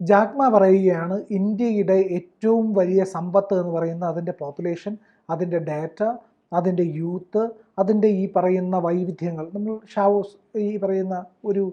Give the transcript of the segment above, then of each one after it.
Jack Ma പറയുകയാണ് ഇന്ത്യയുടെ ഏറ്റവും വലിയ സമ്പത്ത് എന്ന് പറയുന്ന അതിന്റെ പോപ്പുലേഷൻ അതിന്റെ ഡാറ്റ അതിന്റെ യൂത്ത് അതിന്റെ ഈ പറയുന്ന വൈവിധ്യങ്ങൾ. നമ്മൾ ഷാവോസ് ഈ പറയുന്ന ഒരു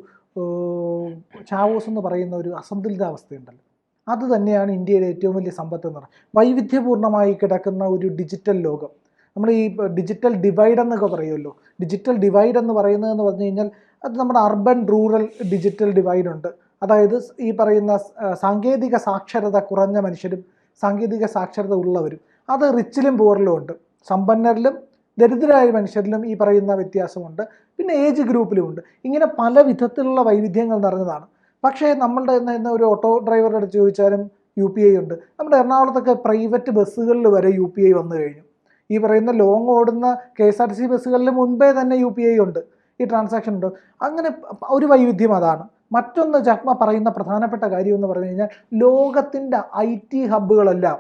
ചാവോസ് എന്ന് പറയുന്ന ഒരു അസന്തുലിതാവസ്ഥയുണ്ടല്ലോ അത് തന്നെയാണ് ഇന്ത്യയുടെ ഏറ്റവും വലിയ സമ്പത്ത് എന്ന് പറയുന്നത്. വൈവിധ്യപൂർണമായി കിടക്കുന്ന ഒരു ഡിജിറ്റൽ ലോകം. നമ്മൾ ഈ ഡിജിറ്റൽ ഡിവൈഡ് എന്നൊക്കെ പറയുമല്ലോ. ഡിജിറ്റൽ ഡിവൈഡ് എന്ന് പറയുന്നതെന്ന് പറഞ്ഞു കഴിഞ്ഞാൽ അത് നമ്മുടെ അർബൻ റൂറൽ ഡിജിറ്റൽ ഡിവൈഡ് ഉണ്ട്. അതായത് ഈ പറയുന്ന സാങ്കേതിക സാക്ഷരത കുറഞ്ഞ മനുഷ്യരും സാങ്കേതിക സാക്ഷരത ഉള്ളവരും അത് റിച്ചിലും പൂറിലും ഉണ്ട്. സമ്പന്നരിലും ദരിദ്രരായ മനുഷ്യരിലും ഈ പറയുന്ന വ്യത്യാസമുണ്ട്. പിന്നെ ഏജ് ഗ്രൂപ്പിലുമുണ്ട് ഇങ്ങനെ പല വിധത്തിലുള്ള വൈവിധ്യങ്ങൾ നിറഞ്ഞതാണ്. പക്ഷേ നമ്മളുടെ ഇന്ന് ഒരു ഓട്ടോ ഡ്രൈവറുടെ അടുത്ത് ചോദിച്ചാലും യു പി ഐ ഉണ്ട്. നമ്മുടെ എറണാകുളത്തൊക്കെ പ്രൈവറ്റ് ബസ്സുകളിൽ വരെ യു പി ഐ വന്നു കഴിഞ്ഞു. ഈ പറയുന്ന ലോങ് ഓടുന്ന K S R T C ബസ്സുകളിൽ മുൻപേ തന്നെ യു പി ഐ ഉണ്ട്. ഈ ട്രാൻസാക്ഷൻ ഉണ്ട്. അങ്ങനെ ഒരു വൈവിധ്യം അതാണ്. മറ്റൊന്ന് ചക്മ പറയുന്ന പ്രധാനപ്പെട്ട കാര്യം എന്ന് പറഞ്ഞു കഴിഞ്ഞാൽ ലോകത്തിന്റെ ഐ ടി ഹബ്ബുകളെല്ലാം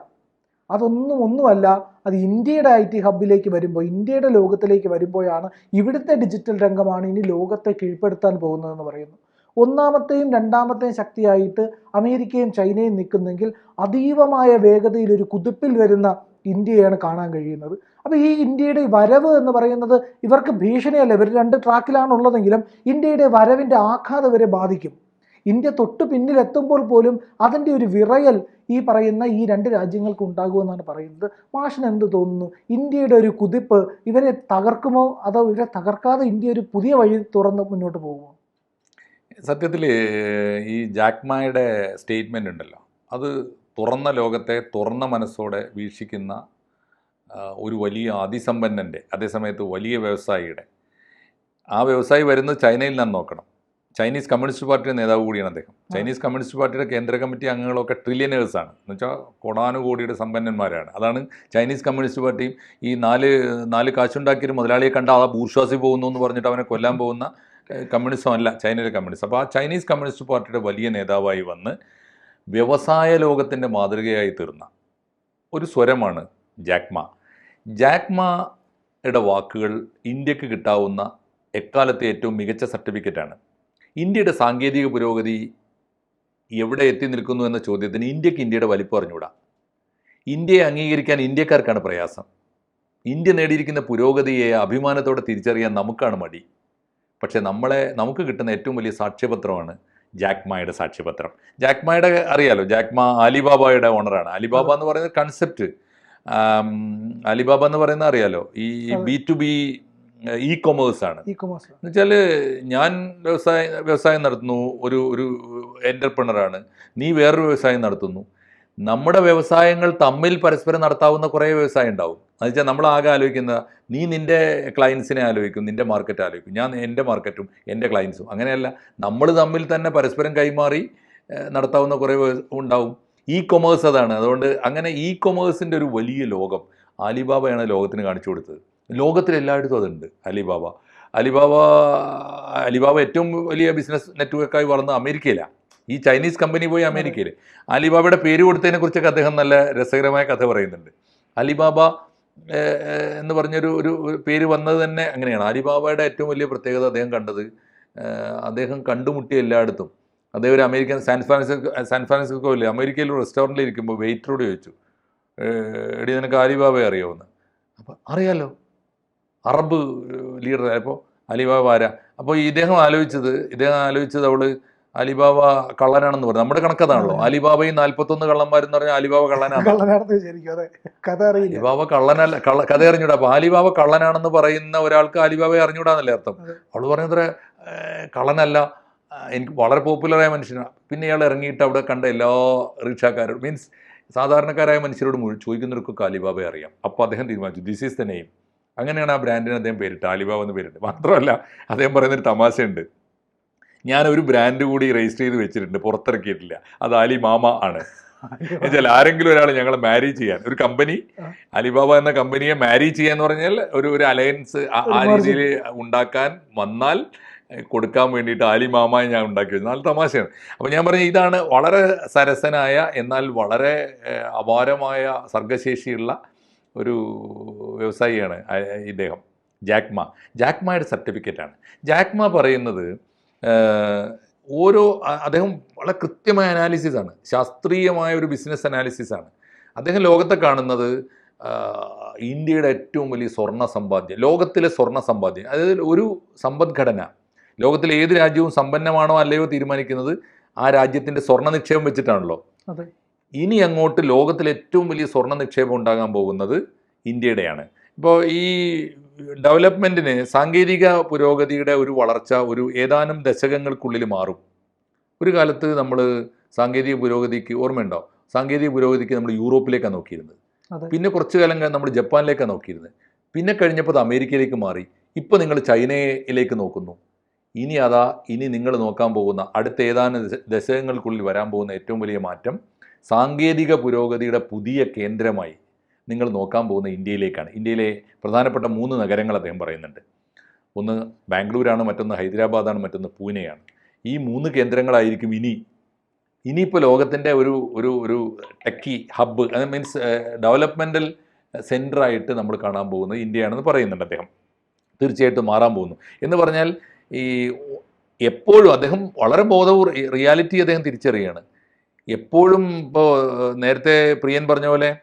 അതൊന്നും ഒന്നുമല്ല അത് ഇന്ത്യയുടെ ഐ ടി ഹബ്ബിലേക്ക് വരുമ്പോൾ ഇന്ത്യയുടെ ലോകത്തിലേക്ക് വരുമ്പോഴാണ് ഇവിടുത്തെ ഡിജിറ്റൽ രംഗമാണ് ഇനി ലോകത്തെ കീഴ്പ്പെടുത്താൻ പോകുന്നതെന്ന് പറയുന്നു ഒന്നാമത്തെയും രണ്ടാമത്തെയും ശക്തിയായിട്ട് അമേരിക്കയും ചൈനയും നിൽക്കുന്നെങ്കിൽ അതീവമായ വേഗതയിൽ ഒരു കുതിപ്പിൽ വരുന്ന ഇന്ത്യയാണ് കാണാൻ കഴിയുന്നത്. അപ്പോൾ ഈ ഇന്ത്യയുടെ വരവ് എന്ന് പറയുന്നത് ഇവർക്ക് ഭീഷണിയല്ല. ഇവർ രണ്ട് ട്രാക്കിലാണുള്ളതെങ്കിലും ഇന്ത്യയുടെ വരവിന്റെ ആഘാതം വരെ ബാധിക്കും. ഇന്ത്യ തൊട്ട് പിന്നിലെത്തുമ്പോൾ പോലും അതിന്റെ ഒരു വിറയൽ ഈ പറയുന്ന ഈ രണ്ട് രാജ്യങ്ങൾക്ക് ഉണ്ടാകുമെന്നാണ് പറയുന്നത്. മാഷിന് എന്ത് തോന്നുന്നു? ഇന്ത്യയുടെ ഒരു കുതിപ്പ് ഇവരെ തകർക്കുമോ? അതോ ഇവരെ തകർക്കാതെ ഇന്ത്യ ഒരു പുതിയ വഴി തുറന്ന് മുന്നോട്ട് പോകുമോ? സത്യത്തിൽ ഈ ജാക്മായുടെ സ്റ്റേറ്റ്മെന്റ് ഉണ്ടല്ലോ. അത് തുറന്ന ലോകത്തെ തുറന്ന മനസ്സോടെ വീക്ഷിക്കുന്ന ഒരു വലിയ അതിസമ്പന്നന്റെ അതേസമയത്ത് വലിയ വ്യവസായിയുടെ. ആ വ്യവസായി വരുന്നത് ചൈനയിൽ നിന്ന് നോക്കണം. ചൈനീസ് കമ്മ്യൂണിസ്റ്റ് പാർട്ടിയുടെ നേതാവ് കൂടിയാണ് അദ്ദേഹം. ചൈനീസ് കമ്മ്യൂണിസ്റ്റ് പാർട്ടിയുടെ കേന്ദ്ര കമ്മിറ്റി അംഗങ്ങളൊക്കെ ട്രില്യനേഴ്സാണ് എന്ന് വെച്ചാൽ കോടാനുകോടിയുടെ സമ്പന്നന്മാരാണ്. അതാണ് ചൈനീസ് കമ്മ്യൂണിസ്റ്റ് പാർട്ടിയും ഈ നാല് നാല് കാശുണ്ടാക്കിയൊരു മുതലാളിയെ കണ്ട ആ ബൂർഷ്വാസി പോകുന്നു എന്ന് പറഞ്ഞിട്ട് അവനെ കൊല്ലാൻ പോകുന്ന കമ്മ്യൂണിസം അല്ല ചൈനയിലെ കമ്മ്യൂണിസ്റ്റ് അപ്പോൾ ആ ചൈനീസ് കമ്മ്യൂണിസ്റ്റ് പാർട്ടിയുടെ വലിയ നേതാവായി വന്ന് വ്യവസായ ലോകത്തിന്റെ മാതൃകയായി തീർന്ന ഒരു സ്വരമാണ് ജാക്മ. ജാക്മയുടെ വാക്കുകൾ ഇന്ത്യയ്ക്ക് കിട്ടാവുന്ന എക്കാലത്തെ ഏറ്റവും മികച്ച സർട്ടിഫിക്കറ്റാണ് ഇന്ത്യയുടെ സാങ്കേതിക പുരോഗതി എവിടെ എത്തി നിൽക്കുന്നു എന്ന ചോദ്യത്തിന് ഇന്ത്യയ്ക്ക് ഇന്ത്യയുടെ വലിപ്പം അറിഞ്ഞുകൂടാ. ഇന്ത്യയെ അംഗീകരിക്കാൻ ഇന്ത്യക്കാർക്കാണ് പ്രയാസം. ഇന്ത്യ നേടിയിരിക്കുന്ന പുരോഗതിയെ അഭിമാനത്തോടെ തിരിച്ചറിയാൻ നമുക്കാണ് മടി. പക്ഷേ നമ്മളെ നമുക്ക് കിട്ടുന്ന ഏറ്റവും വലിയ സാക്ഷ്യപത്രമാണ് ജാക്മായുടെ സാക്ഷ്യപത്രം. ജാക്മായുടെ അറിയാലോ ജാക്മ അലിബാബയുടെ ഓണറാണ് അലിബാബ എന്ന് പറയുന്ന കൺസെപ്റ്റ് അലിബാബ എന്ന് പറയുന്ന അറിയാലോ? ഈ. B to B e commerce ആണ്. ഇ കൊമേഴ്സ് എന്നുവെച്ചാൽ ഞാൻ വ്യവസായ വ്യവസായം നടത്തുന്നു ഒരു ഒരു എന്റർപ്രണറാണ് നീ വേറൊരു വ്യവസായം നടത്തുന്നു. നമ്മുടെ വ്യവസായങ്ങൾ തമ്മിൽ പരസ്പരം നടത്താവുന്ന കുറേ വ്യവസായം ഉണ്ടാവും. എന്ന് വെച്ചാൽ നമ്മൾ ആകെ ആലോചിക്കുന്ന നീ നിന്റെ ക്ലയൻസിനെ ആലോചിക്കും നിന്റെ മാർക്കറ്റ് ആലോചിക്കും. ഞാൻ എന്റെ മാർക്കറ്റും എന്റെ ക്ലയൻസും അങ്ങനെയല്ല നമ്മൾ തമ്മിൽ തന്നെ പരസ്പരം കൈമാറി നടത്താവുന്ന കുറേ ഉണ്ടാവും. ഇ കൊമേഴ്സ് അതാണ്. അതുകൊണ്ട് അങ്ങനെ ഇ കൊമേഴ്സിന്റെ ഒരു വലിയ ലോകം അലിബാബയാണ് ലോകത്തിന് കാണിച്ചു കൊടുത്തത്. ലോകത്തിൽ എല്ലായിടത്തും അതുണ്ട് അലിബാബ. അലിബാബ അലിബാബ ഏറ്റവും വലിയ ബിസിനസ് നെറ്റ്വർക്കായി വളർന്ന അമേരിക്കയിലാണ് ഈ ചൈനീസ് കമ്പനി പോയി അമേരിക്കയിൽ അലിബാബയുടെ പേര് കൊടുത്തതിനെ കുറിച്ചൊക്കെ അദ്ദേഹം നല്ല രസകരമായ കഥ പറയുന്നുണ്ട്. അലിബാബ എന്ന് പറഞ്ഞൊരു ഒരു പേര് വന്നത് തന്നെ അങ്ങനെയാണ്. അലിബാബയുടെ ഏറ്റവും വലിയ പ്രത്യേകത അദ്ദേഹം കണ്ടത് അദ്ദേഹം കണ്ടുമുട്ടിയ എല്ലായിടത്തും. അദ്ദേഹം ഒരു American San Francisco San Francisco ഇല്ലേ? അമേരിക്കയിൽ ഒരു റെസ്റ്റോറന്റിൽ ഇരിക്കുമ്പോൾ വെയിറ്ററോട് ചോദിച്ചു. എടി നിനക്ക് അലിബാബയെ അറിയാവുന്ന? അപ്പോൾ അറിയാലോ. അറബ് ലീഡർ അപ്പോൾ അലിബാബ ആരാ? അപ്പോൾ ഇദ്ദേഹം ആലോചിച്ചത് ഇദ്ദേഹം ആലോചിച്ചത് അവൾ അലിബാബ കള്ളനാണെന്ന് പറഞ്ഞു. നമ്മുടെ കണക്കതാണല്ലോ. അതെ. അലിബാബയും നാൽപ്പത്തൊന്ന് കള്ളന്മാരെന്ന് പറഞ്ഞാൽ അലിബാബ കള്ളനാണ്? അതെ. അലിബാബ കള്ളനല്ല കള്ള കഥ അറിഞ്ഞൂടാ. അപ്പൊ അലിബാബ കള്ളനാണെന്ന് പറയുന്ന ഒരാൾക്ക് അലിബാബയെ അറിഞ്ഞൂടാന്നല്ലേ അർത്ഥം. അവൾ പറഞ്ഞത്ര കള്ളനല്ല. എനിക്ക് വളരെ പോപ്പുലറായ മനുഷ്യനാണ് പിന്നെ ഇയാൾ ഇറങ്ങിയിട്ട് അവിടെ കണ്ട എല്ലാ റിക്ഷാക്കാരും മീൻസ് സാധാരണക്കാരായ മനുഷ്യരോട് മുഴുവൻ ചോദിക്കുന്നവർക്കൊക്കെ അലിബാബയെ അറിയാം. അപ്പോൾ അദ്ദേഹം തീരുമാനിച്ചു ദിസ് ഈസ് ദ നെയിം അങ്ങനെയാണ് ആ ബ്രാൻഡിന് അദ്ദേഹം പേരിട്ട് അലിബാബ എന്ന് പേരിട്ട് മാത്രമല്ല അദ്ദേഹം പറയുന്നൊരു തമാശയുണ്ട്. ഞാൻ ഒരു ബ്രാൻഡ് കൂടി രജിസ്റ്റർ ചെയ്ത് വെച്ചിട്ടുണ്ട് പുറത്തിറക്കിയിട്ടില്ല. അത് അലി മാമ ആണ് എന്നുവെച്ചാൽ ആരെങ്കിലും ഒരാൾ ഞങ്ങളെ മാരി ചെയ്യാൻ ഒരു കമ്പനി അലിബാബ എന്ന കമ്പനിയെ മാരി ചെയ്യാന്ന് പറഞ്ഞാൽ ഒരു ഒരു അലയൻസ് ആ രീതിയിൽ ഉണ്ടാക്കാൻ വന്നാൽ കൊടുക്കാൻ വേണ്ടിയിട്ട് ആലി മാമായി ഞാൻ ഉണ്ടാക്കി നല്ല തമാശയാണ്. അപ്പോൾ ഞാൻ പറഞ്ഞു ഇതാണ് വളരെ സരസനായ എന്നാൽ വളരെ അപാരമായ സർഗശേഷിയുള്ള ഒരു വ്യവസായിയാണ് ഇദ്ദേഹം. ജാക്മ. ജാക്മയുടെ സർട്ടിഫിക്കറ്റാണ് ജാക്മ പറയുന്നത് ഓരോ അദ്ദേഹം വളരെ കൃത്യമായ അനാലിസിസ് ആണ്. ശാസ്ത്രീയമായ ഒരു ബിസിനസ് അനാലിസിസ് ആണ്. അദ്ദേഹം ലോകത്തെ കാണുന്നത് ഇന്ത്യയുടെ ഏറ്റവും വലിയ സ്വർണ സമ്പാദ്യം ലോകത്തിലെ സ്വർണ സമ്പാദ്യം. അതായത് ഒരു സമ്പദ്ഘടന ലോകത്തിലെ ഏത് രാജ്യവും സമ്പന്നമാണോ അല്ലയോ തീരുമാനിക്കുന്നത് ആ രാജ്യത്തിന്റെ സ്വർണ നിക്ഷേപം വെച്ചിട്ടാണല്ലോ ഇനി അങ്ങോട്ട് ലോകത്തിൽ ഏറ്റവും വലിയ സ്വർണ നിക്ഷേപം ഉണ്ടാകാൻ പോകുന്നത് ഇന്ത്യയുടെയാണ്. ഇപ്പോൾ ഈ ഡെവലപ്മെന്റിന് സാങ്കേതിക പുരോഗതിയുടെ ഒരു വളർച്ച ഒരു ഏതാനും ദശകങ്ങൾക്കുള്ളിൽ മാറും. ഒരു കാലത്ത് നമ്മൾ സാങ്കേതിക പുരോഗതിക്ക് ഓർമ്മയുണ്ടോ? സാങ്കേതിക പുരോഗതിക്ക് നമ്മൾ യൂറോപ്പിലേക്കാണ് നോക്കിയിരുന്നത്. പിന്നെ കുറച്ചു കാലം നമ്മൾ ജപ്പാനിലേക്കാണ് നോക്കിയിരുന്നത്. പിന്നെ കഴിഞ്ഞപ്പോൾ അത് അമേരിക്കയിലേക്ക് മാറി. ഇപ്പോൾ നിങ്ങൾ ചൈനയിലേക്ക് നോക്കുന്നു. ഇനി അതാ ഇനി നിങ്ങൾ നോക്കാൻ പോകുന്ന അടുത്ത ഏതാനും ദശകങ്ങൾക്കുള്ളിൽ വരാൻ പോകുന്ന ഏറ്റവും വലിയ മാറ്റം സാങ്കേതിക പുരോഗതിയുടെ പുതിയ കേന്ദ്രമായി നിങ്ങൾ നോക്കാൻ പോകുന്ന ഇന്ത്യയിലേക്കാണ്. ഇന്ത്യയിലെ പ്രധാനപ്പെട്ട മൂന്ന് നഗരങ്ങൾ അദ്ദേഹം പറയുന്നുണ്ട്. ഒന്ന് ബാംഗ്ലൂരാണ് മറ്റൊന്ന് ഹൈദരാബാദാണ് മറ്റൊന്ന് പൂനെയാണ്. ഈ മൂന്ന് കേന്ദ്രങ്ങളായിരിക്കും ഇനി ഇനിയിപ്പോൾ ലോകത്തിന്റെ ഒരു ഒരു ഒരു ടെക്കി ഹബ്ബ് അത് മീൻസ് ഡെവലപ്മെന്റൽ സെന്ററായിട്ട് നമ്മൾ കാണാൻ പോകുന്നത് ഇന്ത്യയാണെന്ന് പറയുന്നുണ്ട് അദ്ദേഹം. തീർച്ചയായിട്ടും മാറാൻ പോകുന്നു. എന്ന് പറഞ്ഞാൽ ഈ എപ്പോഴും അദ്ദേഹം വളരെ ബോധപൂർ റിയാലിറ്റി അദ്ദേഹം തിരിച്ചറിയാണ്. എപ്പോഴും ഇപ്പോൾ നേരത്തെ പ്രിയൻ പറഞ്ഞ പോലെ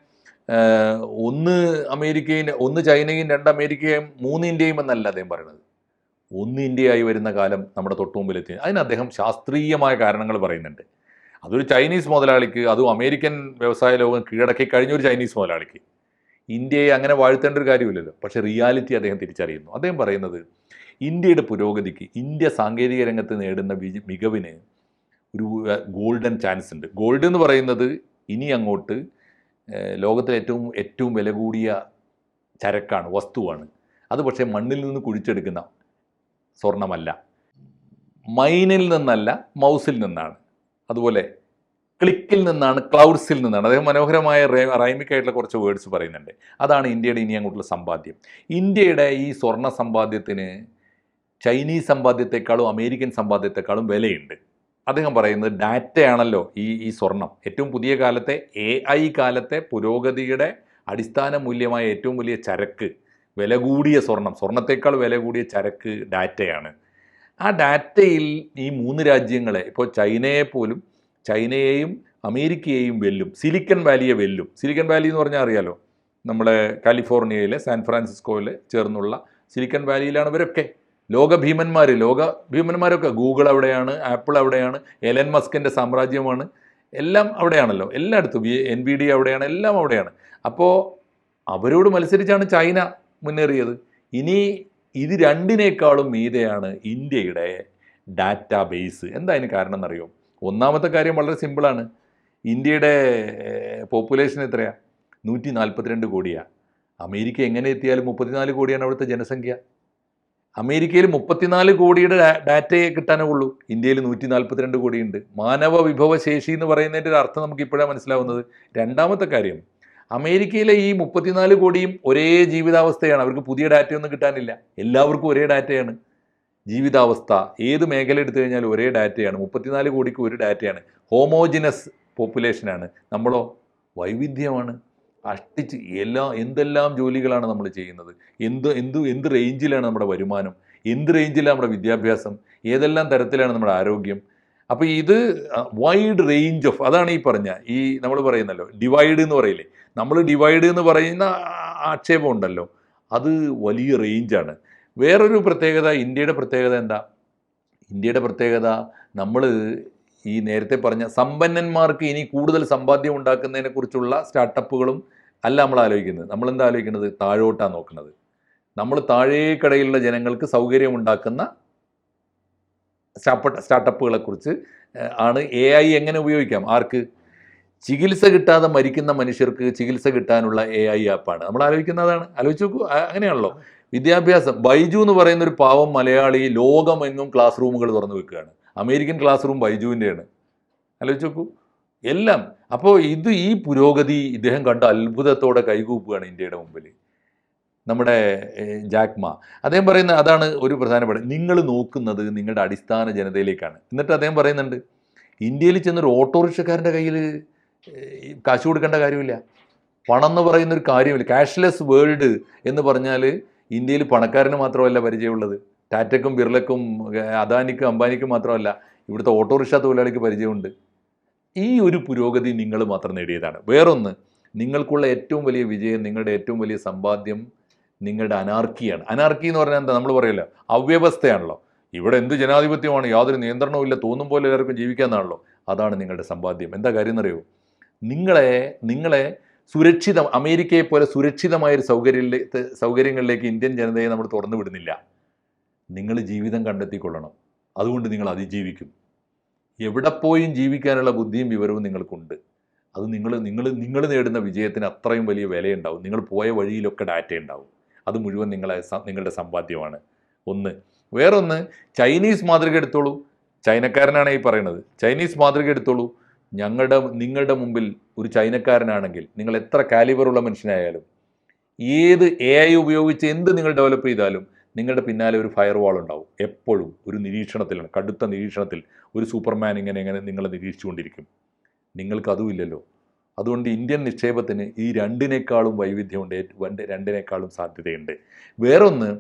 ഒന്ന് അമേരിക്കയും ഒന്ന് ചൈനയും രണ്ട് അമേരിക്കയും മൂന്ന് ഇന്ത്യയും എന്നല്ല അദ്ദേഹം പറയുന്നത്. ഒന്ന് ഇന്ത്യയായി വരുന്ന കാലം നമ്മുടെ തൊട്ടുമുമ്പിലെത്തി അതിന് അദ്ദേഹം ശാസ്ത്രീയമായ കാരണങ്ങൾ പറയുന്നുണ്ട്. അതൊരു ചൈനീസ് മുതലാളിക്ക് അതും അമേരിക്കൻ വ്യവസായ ലോകം കീഴടക്കി കഴിഞ്ഞ ഒരു ചൈനീസ് മുതലാളിക്ക്. ഇന്ത്യയെ അങ്ങനെ വാഴ്ത്തേണ്ട ഒരു കാര്യമില്ലല്ലോ. പക്ഷേ റിയാലിറ്റി അദ്ദേഹം തിരിച്ചറിയുന്നു. അദ്ദേഹം പറയുന്നത് ഇന്ത്യയുടെ പുരോഗതിക്ക് ഇന്ത്യ സാങ്കേതിക രംഗത്ത് നേടുന്ന മികവിന് ഒരു ഗോൾഡൻ ചാൻസ് ഉണ്ട്. ഗോൾഡ് എന്ന് പറയുന്നത് ഇനി അങ്ങോട്ട് ലോകത്തിലെ ഏറ്റവും ഏറ്റവും വില കൂടിയ ചരക്കാണ് വസ്തുവാണ്. അത് പക്ഷേ മണ്ണിൽ നിന്ന് കുഴിച്ചെടുക്കുന്ന സ്വർണമല്ല. മൈനിൽ നിന്നല്ല മൗസിൽ നിന്നാണ്. അതുപോലെ ക്ലിക്കിൽ നിന്നാണ് ക്ലൗഡ്സിൽ നിന്നാണ്. അദ്ദേഹം മനോഹരമായ റൈമിക്കായിട്ടുള്ള കുറച്ച് വേർഡ്സ് പറയുന്നുണ്ട്. അതാണ് ഇന്ത്യയുടെ ഇനി അങ്ങോട്ടുള്ള സമ്പാദ്യം. ഇന്ത്യയുടെ ഈ സ്വർണ സമ്പാദ്യത്തിന് ചൈനീസ് സമ്പാദ്യത്തെക്കാളും അമേരിക്കൻ സമ്പാദ്യത്തെക്കാളും വിലയുണ്ട്. അദ്ദേഹം പറയുന്നത് ഡാറ്റയാണല്ലോ ഈ ഈ സ്വർണം. ഏറ്റവും പുതിയ കാലത്തെ എ ഐ കാലത്തെ പുരോഗതിയുടെ അടിസ്ഥാന മൂല്യമായ ഏറ്റവും വലിയ ചരക്ക് വില കൂടിയ സ്വർണം. സ്വർണത്തേക്കാൾ വില കൂടിയ ചരക്ക് ഡാറ്റയാണ്. ആ ഡാറ്റയിൽ ഈ മൂന്ന് രാജ്യങ്ങളെ ഇപ്പോൾ ചൈനയെ പോലും ചൈനയെയും അമേരിക്കയെയും വെല്ലും സിലിക്കൺ വാലിയെ വെല്ലും. സിലിക്കൺ വാലി എന്ന് പറഞ്ഞാൽ അറിയാലോ? നമ്മുടെ കാലിഫോർണിയയിലെ സാൻ ഫ്രാൻസിസ്കോയിൽ ചേർന്നുള്ള സിലിക്കൺ വാലിയിലാണ് ഇവരൊക്കെ. ലോക ഭീമന്മാർ ലോക ഭീമന്മാരൊക്കെ ഗൂഗിൾ അവിടെയാണ് ആപ്പിൾ അവിടെയാണ് എലൻ മസ്കിന്റെ സാമ്രാജ്യമാണ്. എല്ലാം അവിടെയാണല്ലോ. എല്ലായിടത്തും എൻ ബി ഡി അവിടെയാണ് എല്ലാം അവിടെയാണ്. അപ്പോൾ അവരോട് മത്സരിച്ചാണ് ചൈന മുന്നേറിയത്. ഇനി ഇത് രണ്ടിനേക്കാളും മീതെയാണ് ഇന്ത്യയുടെ ഡാറ്റാ ബേസ് എന്താ അതിന് കാരണം എന്നറിയോ? ഒന്നാമത്തെ കാര്യം വളരെ സിമ്പിളാണ്. ഇന്ത്യയുടെ പോപ്പുലേഷൻ എത്രയാണ് നൂറ്റി നാൽപ്പത്തിരണ്ട് കോടിയാണ് അമേരിക്ക എങ്ങനെ എത്തിയാലും മുപ്പത്തിനാല് കോടിയാണ് അവിടുത്തെ ജനസംഖ്യ. അമേരിക്കയിൽ മുപ്പത്തിനാല് കോടിയുടെ ഡാറ്റയെ കിട്ടാനേ ഉള്ളൂ. ഇന്ത്യയിൽ നൂറ്റി നാൽപ്പത്തിരണ്ട് കോടിയുണ്ട്. മാനവ വിഭവശേഷി എന്ന് പറയുന്നതിന്റെ ഒരു അർത്ഥം നമുക്ക് ഇപ്പോഴാണ് മനസ്സിലാവുന്നത്. രണ്ടാമത്തെ കാര്യം അമേരിക്കയിലെ ഈ മുപ്പത്തിനാല് കോടിയും ഒരേ ജീവിതാവസ്ഥയാണ്. അവർക്ക് പുതിയ ഡാറ്റയൊന്നും കിട്ടാനില്ല. എല്ലാവർക്കും ഒരേ ഡാറ്റയാണ്. ജീവിതാവസ്ഥ ഏത് മേഖല എടുത്തു കഴിഞ്ഞാലും ഒരേ ഡാറ്റയാണ്. മുപ്പത്തിനാല് കോടിക്ക് ഒരു ഡാറ്റയാണ്. ഹോമോജിനസ് പോപ്പുലേഷനാണ്. നമ്മളോ വൈവിധ്യമാണ്. അഷ്ടിച്ച് എല്ലാ എന്തെല്ലാം ജോലികളാണ് നമ്മൾ ചെയ്യുന്നത്? എന്ത് എന്ത് എന്ത് റേഞ്ചിലാണ് നമ്മുടെ വരുമാനം? എന്ത് റേഞ്ചിലാണ് നമ്മുടെ വിദ്യാഭ്യാസം? ഏതെല്ലാം തരത്തിലാണ് നമ്മുടെ ആരോഗ്യം? അപ്പോൾ ഇത് വൈഡ് റേഞ്ച് ഓഫ് അതാണ് ഈ പറഞ്ഞ ഈ നമ്മൾ പറയുന്നല്ലോ ഡിവൈഡ് എന്ന് പറയില്ലേ? നമ്മൾ ഡിവൈഡ് എന്ന് പറയുന്ന ആക്ഷേപം ഉണ്ടല്ലോ. അത് വലിയ റേഞ്ചാണ് വേറൊരു പ്രത്യേകത ഇന്ത്യയുടെ പ്രത്യേകത എന്താ? ഇന്ത്യയുടെ പ്രത്യേകത നമ്മൾ ഈ നേരത്തെ പറഞ്ഞ സമ്പന്നന്മാർക്ക് ഇനി കൂടുതൽ സമ്പാദ്യം ഉണ്ടാക്കുന്നതിനെ കുറിച്ചുള്ള സ്റ്റാർട്ടപ്പുകളും അല്ല നമ്മൾ ആലോചിക്കുന്നത്. നമ്മൾ എന്താ ആലോചിക്കുന്നത്? താഴോട്ടാണ് നോക്കുന്നത്. നമ്മൾ താഴേക്കടയിലുള്ള ജനങ്ങൾക്ക് സൗകര്യം ഉണ്ടാക്കുന്ന സ്റ്റാർട്ട സ്റ്റാർട്ടപ്പുകളെ കുറിച്ച് ആണ് എ ഐ എങ്ങനെ ഉപയോഗിക്കാം? ആർക്ക്? ചികിത്സ കിട്ടാതെ മരിക്കുന്ന മനുഷ്യർക്ക് ചികിത്സ കിട്ടാനുള്ള എ ഐ ആപ്പാണ് നമ്മൾ ആലോചിക്കുന്നതാണ്. ആലോചിച്ച് നോക്കൂ. അങ്ങനെയാണല്ലോ. വിദ്യാഭ്യാസം. ബൈജു എന്ന് പറയുന്ന ഒരു പാവം മലയാളി ലോകമെങ്ങും ക്ലാസ് റൂമുകൾ തുറന്നു വെക്കുകയാണ്. അമേരിക്കൻ ക്ലാസ് റൂം ബൈജുവിന്റെയാണ്. ആലോചിച്ച് നോക്കൂ എല്ലാം. അപ്പോൾ ഇത് ഈ പുരോഗതി ഇദ്ദേഹം കണ്ട അത്ഭുതത്തോടെ കൈകൂപ്പുകയാണ് ഇന്ത്യയുടെ മുമ്പിൽ നമ്മുടെ ജാക്മ അദ്ദേഹം പറയുന്ന അതാണ് ഒരു പ്രധാനപ്പെട്ട നിങ്ങൾ നോക്കുന്നത് നിങ്ങളുടെ അടിസ്ഥാന ജനതയിലേക്കാണ്. എന്നിട്ട് അദ്ദേഹം പറയുന്നുണ്ട് ഇന്ത്യയിൽ ചെന്നൊരു ഓട്ടോറിക്ഷക്കാരന്റെ കയ്യിൽ കാശ് കൊടുക്കേണ്ട കാര്യമില്ല. പണം എന്ന് പറയുന്നൊരു കാര്യമില്ല. ക്യാഷ്ലെസ് വേൾഡ് എന്ന് പറഞ്ഞാൽ ഇന്ത്യയിൽ പണക്കാരന് മാത്രമല്ല പരിചയമുള്ളത്. ടാറ്റയ്ക്കും ബിർലക്കും അദാനിക്കും അംബാനിക്കും മാത്രമല്ല ഇവിടുത്തെ ഓട്ടോറിക്ഷ തൊഴിലാളിക്ക് പരിചയമുണ്ട്. ഈ ഒരു പുരോഗതി നിങ്ങൾ മാത്രം നേടിയതാണ്. വേറൊന്ന് നിങ്ങൾക്കുള്ള ഏറ്റവും വലിയ വിജയം നിങ്ങളുടെ ഏറ്റവും വലിയ സമ്പാദ്യം നിങ്ങളുടെ അനാർക്കിയാണ്. അനാർക്കി എന്ന് പറഞ്ഞാൽ എന്താ? നമ്മൾ പറയല്ലോ അവ്യവസ്ഥയാണല്ലോ. ഇവിടെ എന്ത് ജനാധിപത്യമാണ്? യാതൊരു നിയന്ത്രണവും ഇല്ല. തോന്നും പോലെ എല്ലാവർക്കും ജീവിക്കാന്നാണല്ലോ. അതാണ് നിങ്ങളുടെ സമ്പാദ്യം. എന്താ കാര്യം എന്നറിയോ നിങ്ങളെ നിങ്ങളെ സുരക്ഷിതം അമേരിക്കയെ പോലെ സുരക്ഷിതമായ ഒരു സൗകര്യങ്ങളിലേക്ക് സൗകര്യങ്ങളിലേക്ക് ഇന്ത്യൻ ജനതയെ നമ്മൾ തുറന്നു വിടുന്നില്ല. നിങ്ങൾ ജീവിതം കണ്ടെത്തിക്കൊള്ളണം. അതുകൊണ്ട് നിങ്ങൾ അതിജീവിക്കും. എവിടെ പോയും ജീവിക്കാനുള്ള ബുദ്ധിയും വിവരവും നിങ്ങൾക്കുണ്ട്. അത് നിങ്ങൾ നിങ്ങൾ നിങ്ങൾ നേടുന്ന വിജയത്തിന് അത്രയും വലിയ വിലയുണ്ടാവും. നിങ്ങൾ പോയ വഴിയിലൊക്കെ ഡാറ്റ ഉണ്ടാവും. അത് മുഴുവൻ നിങ്ങളെ നിങ്ങളുടെ സമ്പാദ്യമാണ്. ഒന്ന്. വേറൊന്ന് ചൈനീസ് മാതൃക എടുത്തോളൂ. ചൈനക്കാരനാണ് ഈ പറയുന്നത്. ചൈനീസ് മാതൃക എടുത്തോളൂ. ഞങ്ങളുടെ നിങ്ങളുടെ മുമ്പിൽ ഒരു ചൈനക്കാരനാണെങ്കിൽ നിങ്ങൾ എത്ര കാലിബറുള്ള മനുഷ്യനായാലും ഏത് എ ഐ ഉപയോഗിച്ച് എന്ത് നിങ്ങൾ ഡെവലപ്പ് ചെയ്താലും നിങ്ങളുടെ പിന്നാലെ ഒരു ഫയർ വാൾ ഉണ്ടാവും. എപ്പോഴും ഒരു നിരീക്ഷണത്തിലാണ് കടുത്ത നിരീക്ഷണത്തിൽ ഒരു സൂപ്പർമാൻ ഇങ്ങനെ ഇങ്ങനെ നിങ്ങളെ നിരീക്ഷിച്ചുകൊണ്ടിരിക്കും. നിങ്ങൾക്ക് ഇല്ലല്ലോ. അതുകൊണ്ട് ഇന്ത്യൻ നിക്ഷേപത്തിന് ഈ രണ്ടിനേക്കാളും വൈവിധ്യമുണ്ട് രണ്ട് രണ്ടിനേക്കാളും സാധ്യതയുണ്ട്. വേറൊന്ന്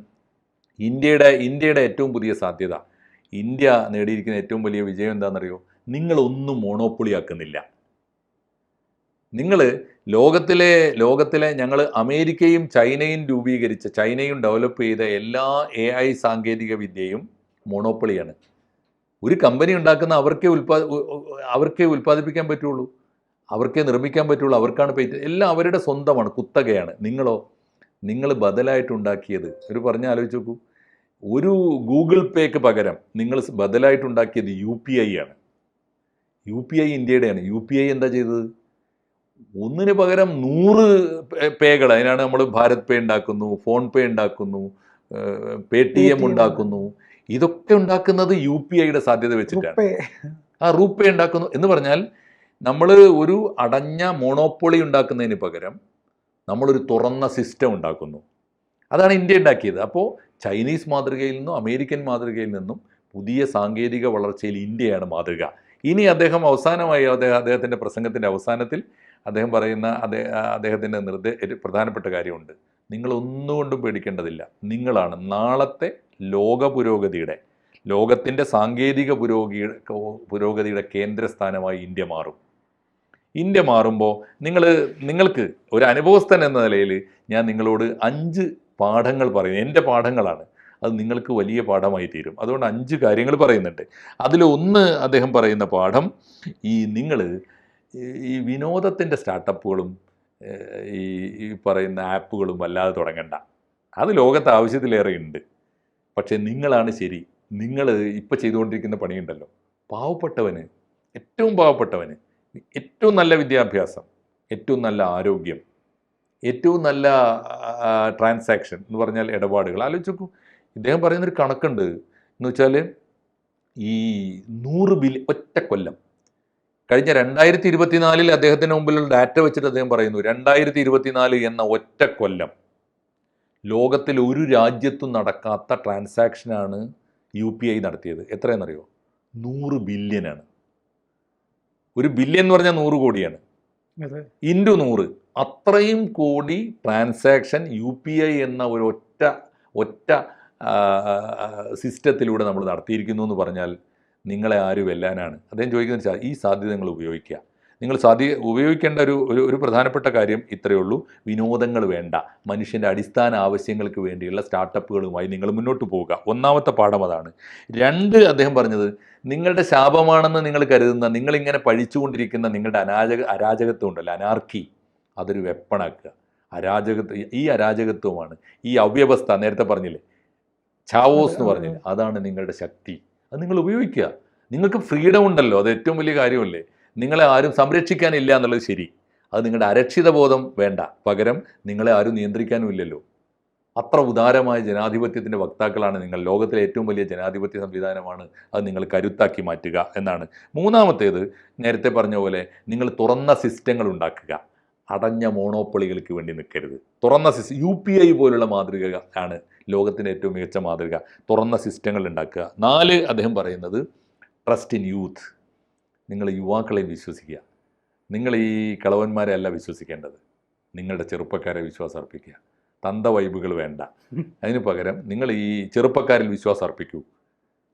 ഇന്ത്യയുടെ ഇന്ത്യയുടെ ഏറ്റവും പുതിയ സാധ്യത. ഇന്ത്യ നേടിയിരിക്കുന്ന ഏറ്റവും വലിയ വിജയം എന്താണെന്നറിയോ? നിങ്ങളൊന്നും മോണോപ്പൊളി ആക്കുന്നില്ല. നിങ്ങൾ ലോകത്തിലെ ലോകത്തിലെ ഞങ്ങൾ അമേരിക്കയും ചൈനയും രൂപീകരിച്ച ചൈനയും ഡെവലപ്പ് ചെയ്ത എല്ലാ എ ഐ സാങ്കേതിക വിദ്യയും മോണോപ്പൊളിയാണ് ഒരു കമ്പനി ഉണ്ടാക്കുന്ന അവർക്കേ ഉൽപാ അവർക്കേ ഉൽപ്പാദിപ്പിക്കാൻ പറ്റുള്ളൂ. അവർക്കേ നിർമ്മിക്കാൻ പറ്റുള്ളൂ. അവർക്കാണ് പേറ്റ് എല്ലാം അവരുടെ സ്വന്തമാണ് കുത്തകയാണ്. നിങ്ങളോ നിങ്ങൾ ബദലായിട്ടുണ്ടാക്കിയത് ഒരു പറഞ്ഞ ആലോചിച്ച് നോക്കൂ. ഒരു ഗൂഗിൾ പേക്ക് പകരം നിങ്ങൾ ബദലായിട്ടുണ്ടാക്കിയത് യു പി ഐ ആണ്. യു പി ഐ ഇന്ത്യയുടെയാണ്. യു പി ഐ എന്താ ചെയ്തത്? ഒന്നിന് പകരം നൂറ് പേകൾ അതിനാണ് നമ്മൾ ഭാരത് പേ ഉണ്ടാക്കുന്നു ഫോൺ പേ ഉണ്ടാക്കുന്നു പേ ടി എം ഉണ്ടാക്കുന്നു. ഇതൊക്കെ ഉണ്ടാക്കുന്നത് യു പി ഐയുടെ സാധ്യത വെച്ചിട്ടാണ്. ആ റൂപ്പേ ഉണ്ടാക്കുന്നു എന്ന് പറഞ്ഞാൽ നമ്മൾ ഒരു അടഞ്ഞ മോണോപ്പൊളി ഉണ്ടാക്കുന്നതിന് പകരം നമ്മളൊരു തുറന്ന സിസ്റ്റം ഉണ്ടാക്കുന്നു. അതാണ് ഇന്ത്യ ഉണ്ടാക്കിയത്. അപ്പോൾ ചൈനീസ് മാതൃകയിൽ നിന്നും അമേരിക്കൻ മാതൃകയിൽ നിന്നും പുതിയ സാങ്കേതിക വളർച്ചയിൽ ഇന്ത്യയാണ് മാതൃക. ഇനി അദ്ദേഹം അവസാനമായി അദ്ദേഹം അദ്ദേഹത്തിന്റെ പ്രസംഗത്തിന്റെ അവസാനത്തിൽ അദ്ദേഹം പറയുന്ന അദ്ദേഹ അദ്ദേഹത്തിന്റെ നിർദ്ദേ പ്രധാനപ്പെട്ട കാര്യമുണ്ട്. നിങ്ങളൊന്നുകൊണ്ടും പേടിക്കേണ്ടതില്ല. നിങ്ങളാണ് നാളത്തെ ലോക പുരോഗതിയുടെ ലോകത്തിന്റെ സാങ്കേതിക പുരോഗതിയുടെ പുരോഗതിയുടെ കേന്ദ്രസ്ഥാനമായി ഇന്ത്യ മാറും. ഇന്ത്യ മാറുമ്പോൾ നിങ്ങൾ നിങ്ങൾക്ക് ഒരു അനുഭവസ്ഥൻ എന്ന നിലയിൽ ഞാൻ നിങ്ങളോട് അഞ്ച് പാഠങ്ങൾ പറയുന്നു. എന്റെ പാഠങ്ങളാണ്. അത് നിങ്ങൾക്ക് വലിയ പാഠമായി തീരും. അതുകൊണ്ട് അഞ്ച് കാര്യങ്ങൾ പറയുന്നുണ്ട്. അതിലൊന്ന് അദ്ദേഹം പറയുന്ന പാഠം ഈ നിങ്ങൾ ഈ വിനോദത്തിന്റെ സ്റ്റാർട്ടപ്പുകളും ഈ ഈ പറയുന്ന ആപ്പുകളും വല്ലാതെ തുടങ്ങണ്ട. അത് ലോകത്ത് ആവശ്യത്തിലേറെ ഉണ്ട്. പക്ഷേ നിങ്ങളാണ് ശരി. നിങ്ങൾ ഇപ്പോൾ ചെയ്തുകൊണ്ടിരിക്കുന്ന പണിയുണ്ടല്ലോ. പാവപ്പെട്ടവന് ഏറ്റവും പാവപ്പെട്ടവന് ഏറ്റവും നല്ല വിദ്യാഭ്യാസം ഏറ്റവും നല്ല ആരോഗ്യം ഏറ്റവും നല്ല ട്രാൻസാക്ഷൻ എന്ന് പറഞ്ഞാൽ ഇടപാടുകൾ. ആലോചിച്ച് ഇദ്ദേഹം പറയുന്നൊരു കണക്കുണ്ട്. എന്ന് വെച്ചാൽ ഈ നൂറ് ബില്യൺ ഒറ്റ കൊല്ലം കഴിഞ്ഞ രണ്ടായിരത്തി ഇരുപത്തിനാലിൽ അദ്ദേഹത്തിന്റെ മുമ്പിലുള്ള ഡാറ്റ വെച്ചിട്ട് അദ്ദേഹം പറയുന്നു രണ്ടായിരത്തി ഇരുപത്തിനാല് എന്ന ഒറ്റ കൊല്ലം ലോകത്തിൽ ഒരു രാജ്യത്തും നടക്കാത്ത ട്രാൻസാക്ഷനാണ് യു പി ഐ നടത്തിയത്. എത്രയെന്നറിയോ നൂറ് ബില്യനാണ് ഒരു ബില്യൻ എന്ന് പറഞ്ഞാൽ നൂറ് കോടിയാണ്. ഇന്റു നൂറ്. അത്രയും കോടി ട്രാൻസാക്ഷൻ യു പി ഐ എന്ന ഒരു ഒറ്റ ഒറ്റ സിസ്റ്റത്തിലൂടെ നമ്മൾ നടത്തിയിരിക്കുന്നു എന്ന് പറഞ്ഞാൽ നിങ്ങളെ ആര് വെല്ലാനാണ്? അദ്ദേഹം ചോദിക്കുന്നത് വെച്ചാൽ ഈ സാധ്യത നിങ്ങൾ ഉപയോഗിക്കുക. നിങ്ങൾ സാധ്യ ഉപയോഗിക്കേണ്ട ഒരു ഒരു പ്രധാനപ്പെട്ട കാര്യം ഇത്രയേ ഉള്ളൂ. വിനോദങ്ങൾ വേണ്ട. മനുഷ്യന്റെ അടിസ്ഥാന ആവശ്യങ്ങൾക്ക് വേണ്ടിയുള്ള സ്റ്റാർട്ടപ്പുകളുമായി നിങ്ങൾ മുന്നോട്ട് പോവുക. ഒന്നാമത്തെ പാഠം അതാണ്. രണ്ട് അദ്ദേഹം പറഞ്ഞത് നിങ്ങളുടെ ശാപമാണെന്ന് നിങ്ങൾ കരുതുന്ന നിങ്ങളിങ്ങനെ പഴിച്ചുകൊണ്ടിരിക്കുന്ന നിങ്ങളുടെ അനാജക അരാജകത്വം ഉണ്ടല്ലോ അനാർക്കി. അതൊരു വെപ്പണാക്കുക. അരാജകത്വം ഈ അരാജകത്വമാണ്. ഈ അവ്യവസ്ഥ നേരത്തെ പറഞ്ഞില്ലേ? ചാവോസ് എന്ന് പറഞ്ഞില്ലേ? അതാണ് നിങ്ങളുടെ ശക്തി. അത് നിങ്ങൾ ഉപയോഗിക്കുക. നിങ്ങൾക്ക് ഫ്രീഡം ഉണ്ടല്ലോ അത് ഏറ്റവും വലിയ കാര്യമല്ലേ. നിങ്ങളെ ആരും സംരക്ഷിക്കാനില്ല എന്നുള്ളത് ശരി. അത് നിങ്ങളുടെ അരക്ഷിത ബോധം വേണ്ട. പകരം നിങ്ങളെ ആരും നിയന്ത്രിക്കാനും ഇല്ലല്ലോ. അത്ര ഉദാരമായ ജനാധിപത്യത്തിന്റെ വക്താക്കളാണ് നിങ്ങൾ. ലോകത്തിലെ ഏറ്റവും വലിയ ജനാധിപത്യ സംവിധാനമാണ് അത് നിങ്ങൾ കരുത്താക്കി മാറ്റുക എന്നാണ്. മൂന്നാമത്തേത് നേരത്തെ പറഞ്ഞ പോലെ നിങ്ങൾ തുറന്ന സിസ്റ്റങ്ങൾ ഉണ്ടാക്കുക. അടഞ്ഞ മോണോപ്പൊളികൾക്ക് വേണ്ടി നിൽക്കരുത്. തുറന്ന സിസ് യു പി ഐ പോലുള്ള മാതൃക ആണ് ലോകത്തിന്റെ ഏറ്റവും മികച്ച മാതൃക. തുറന്ന സിസ്റ്റങ്ങൾ ഉണ്ടാക്കുക. നാല് അദ്ദേഹം പറയുന്നത് ട്രസ്റ്റ് ഇൻ യൂത്ത് നിങ്ങൾ യുവാക്കളെ വിശ്വസിക്കുക. നിങ്ങൾ ഈ കളവന്മാരെ അല്ല വിശ്വസിക്കേണ്ടത്. നിങ്ങളുടെ ചെറുപ്പക്കാരെ വിശ്വാസം അർപ്പിക്കുക. തന്ത വൈബുകൾ വേണ്ട. അതിന് പകരം നിങ്ങൾ ഈ ചെറുപ്പക്കാരിൽ വിശ്വാസം അർപ്പിക്കൂ.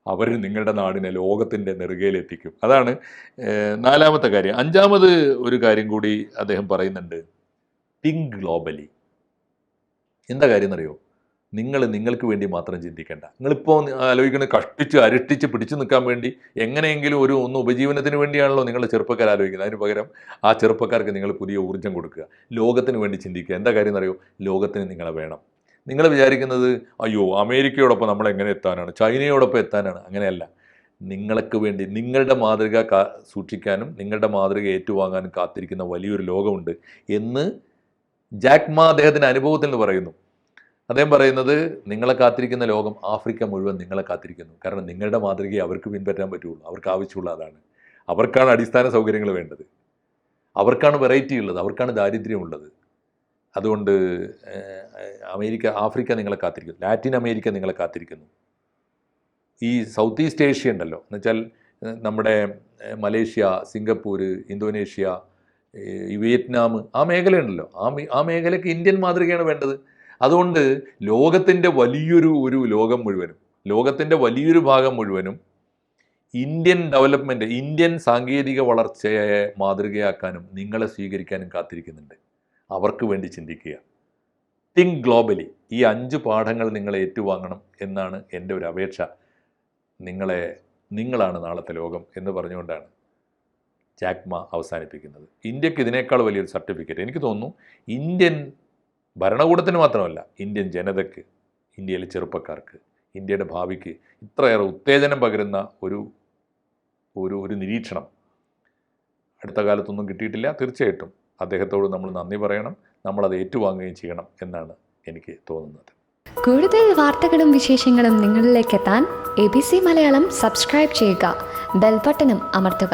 അവർ നിങ്ങളുടെ നാടിനെ ലോകത്തിന്റെ നെറുകയിലെത്തിക്കും. അതാണ് നാലാമത്തെ കാര്യം. അഞ്ചാമത് ഒരു കാര്യം കൂടി അദ്ദേഹം പറയുന്നുണ്ട്. തിങ്ക് ഗ്ലോബലി എന്താ കാര്യം എന്നറിയോ നിങ്ങൾ നിങ്ങൾക്ക് വേണ്ടി മാത്രം ചിന്തിക്കേണ്ട. നിങ്ങളിപ്പോൾ ആലോചിക്കുന്നത് കഷ്ടിച്ച് അരട്ടിച്ച് പിടിച്ചു നിൽക്കാൻ വേണ്ടി എങ്ങനെയെങ്കിലും ഒരു ഒന്ന് ഉപജീവനത്തിന് വേണ്ടിയാണല്ലോ നിങ്ങൾ ചെറുപ്പക്കാർ ആലോചിക്കുന്നത്. അതിന് പകരം ആ ചെറുപ്പക്കാർക്ക് നിങ്ങൾ പുതിയ ഊർജം കൊടുക്കുക. ലോകത്തിന് വേണ്ടി ചിന്തിക്കുക. എന്താ കാര്യം എന്നറിയോ ലോകത്തിന് നിങ്ങളെ വേണം. നിങ്ങൾ വിചാരിക്കുന്നത് അയ്യോ അമേരിക്കയോടൊപ്പം നമ്മൾ എങ്ങനെ എത്താനാണ്? ചൈനയോടൊപ്പം എത്താനാണ്? അങ്ങനെയല്ല. നിങ്ങൾക്ക് വേണ്ടി നിങ്ങളുടെ മാതൃക കാ സൂക്ഷിക്കാനും നിങ്ങളുടെ മാതൃക ഏറ്റുവാങ്ങാനും കാത്തിരിക്കുന്ന വലിയൊരു ലോകമുണ്ട് എന്ന് ജാക്മാ അദ്ദേഹത്തിന്റെ അനുഭവത്തിൽ നിന്ന് പറയുന്നു. അദ്ദേഹം പറയുന്നത് നിങ്ങളെ കാത്തിരിക്കുന്ന ലോകം ആഫ്രിക്ക മുഴുവൻ നിങ്ങളെ കാത്തിരിക്കുന്നു. കാരണം നിങ്ങളുടെ മാതൃകയെ അവർക്ക് പിൻപറ്റാൻ പറ്റുള്ളൂ. അവർക്ക് ആവശ്യമുള്ള അതാണ്. അവർക്കാണ് അടിസ്ഥാന സൗകര്യങ്ങൾ വേണ്ടത്. അവർക്കാണ് വെറൈറ്റി ഉള്ളത്. അവർക്കാണ് ദാരിദ്ര്യമുള്ളത്. അതുകൊണ്ട് അമേരിക്ക ആഫ്രിക്ക നിങ്ങളെ കാത്തിരിക്കുന്നു. ലാറ്റിൻ അമേരിക്ക നിങ്ങളെ കാത്തിരിക്കുന്നു. ഈ സൗത്ത് ഈസ്റ്റ് ഏഷ്യ ഉണ്ടല്ലോ. എന്നുവെച്ചാൽ നമ്മുടെ മലേഷ്യ സിംഗപ്പൂർ ഇന്തോനേഷ്യ ഈ വിയറ്റ്നാം ആ മേഖലയുണ്ടല്ലോ ആ ആ മേഖലയ്ക്ക് ഇന്ത്യൻ മാതൃകയാണ് വേണ്ടത്. അതുകൊണ്ട് ലോകത്തിന്റെ വലിയൊരു ഒരു ലോകം മുഴുവനും ലോകത്തിന്റെ വലിയൊരു ഭാഗം മുഴുവനും ഇന്ത്യൻ ഡെവലപ്മെന്റ് ഇന്ത്യൻ സാങ്കേതിക വളർച്ചയെ മാതൃകയാക്കാനും നിങ്ങളെ സ്വീകരിക്കാനും കാത്തിരിക്കുന്നുണ്ട്. അവർക്ക് വേണ്ടി ചിന്തിക്കുക. തിങ്ക് ഗ്ലോബലി ഈ അഞ്ച് പാഠങ്ങൾ നിങ്ങൾ ഏറ്റുവാങ്ങണം എന്നാണ് എന്റെ ഒരു അപേക്ഷ. നിങ്ങളെ നിങ്ങളാണ് നാളത്തെ ലോകം എന്ന് പറഞ്ഞുകൊണ്ടാണ് ജാക്മ അവസാനിപ്പിക്കുന്നത്. ഇന്ത്യയ്ക്ക് ഇതിനേക്കാൾ വലിയൊരു സർട്ടിഫിക്കറ്റ് എനിക്ക് തോന്നുന്നു ഇന്ത്യൻ ഭരണകൂടത്തിന് മാത്രമല്ല ഇന്ത്യൻ ജനതയ്ക്ക് ഇന്ത്യയിലെ ചെറുപ്പക്കാർക്ക് ഇന്ത്യയുടെ ഭാവിക്ക് ഇത്രയേറെ ഉത്തേജനം പകരുന്ന ഒരു ഒരു ഒരു നിരീക്ഷണം അടുത്ത കാലത്തൊന്നും കിട്ടിയിട്ടില്ല. തീർച്ചയായിട്ടും അദ്ദേഹത്തോട് നമ്മൾ നന്ദി പറയണം നമ്മൾ നമ്മളത് ഏറ്റുവാങ്ങുകയും ചെയ്യണം എന്നാണ് എനിക്ക് തോന്നുന്നത്. കൂടുതൽ വാർത്തകളും വിശേഷങ്ങളും നിങ്ങളിലേക്ക് എത്താൻ A B C Malayalam subscribe ചെയ്യുക ബെൽബട്ടനും അമർത്തുക.